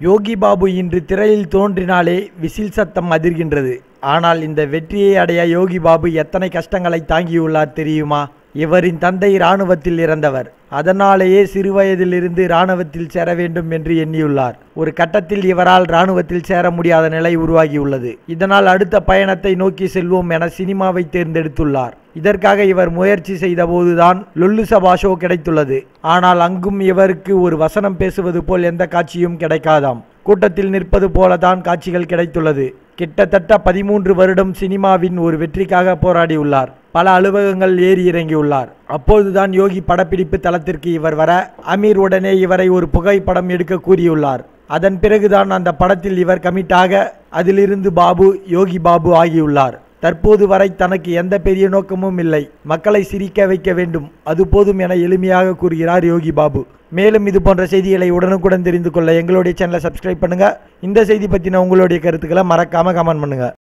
யோகி பாபு இன்று திரையில் தோன்றினாலே விசில் சத்தம் அதிர்கின்றது. ஆனால் இந்த வெற்றியை அடைய யோகி பாபு எத்தனை கஷ்டங்களை தாங்கியுள்ளார் தெரியுமா? இவரின் தந்தை இராணுவத்தில் இறந்தவர். அதனாலேயே சிறுவயதிலிருந்து இராணுவத்தில் சேர வேண்டும் என்று எண்ணியுள்ளார். ஒரு கட்டத்தில் இவரால் இராணுவத்தில் சேர முடியாத நிலை உருவாகியுள்ளது. இதனால் அடுத்த பயணத்தை நோக்கி செல்வோம் என சினிமாவை தேர்ந்தெடுத்துள்ளார். இதற்காக இவர் முயற்சி செய்தபோதுதான் லுல்லு சபா ஷோ கிடைத்துள்ளது. ஆனால் அங்கும் இவருக்கு ஒரு வசனம் பேசுவது போல் எந்த காட்சியும் கிடைக்காதாம். கூட்டத்தில் நிற்பது போலதான் காட்சிகள் கிடைத்துள்ளது. கிட்டத்தட்ட பதிமூன்று வருடம் சினிமாவின் ஒரு வெற்றிக்காக போராடியுள்ளார். பல அலுவலகங்கள் ஏறி இறங்கியுள்ளார். அப்போதுதான் யோகி படப்பிடிப்பு தளத்திற்கு இவர் வர அமீர் உடனே இவரை ஒரு புகைப்படம் எடுக்க கூறியுள்ளார். அதன் பிறகுதான் அந்த படத்தில் இவர் கமிட்டாக அதிலிருந்து பாபு யோகி பாபு ஆகியுள்ளார். தற்போது வரை தனக்கு எந்த பெரிய நோக்கமும் இல்லை. மக்களை சிரிக்க வைக்க வேண்டும். அது போதும் என எளிமையாக கூறுகிறார் யோகி பாபு. மேலும் இது போன்ற செய்திகளை உடனுக்குடன் தெரிந்து கொள்ள எங்களுடைய சேனலை சப்ஸ்கிரைப் பண்ணுங்கள் இந்த செய்தி பற்றின உங்களுடைய கருத்துக்களை மறக்காமல் கமெண்ட் பண்ணுங்கள்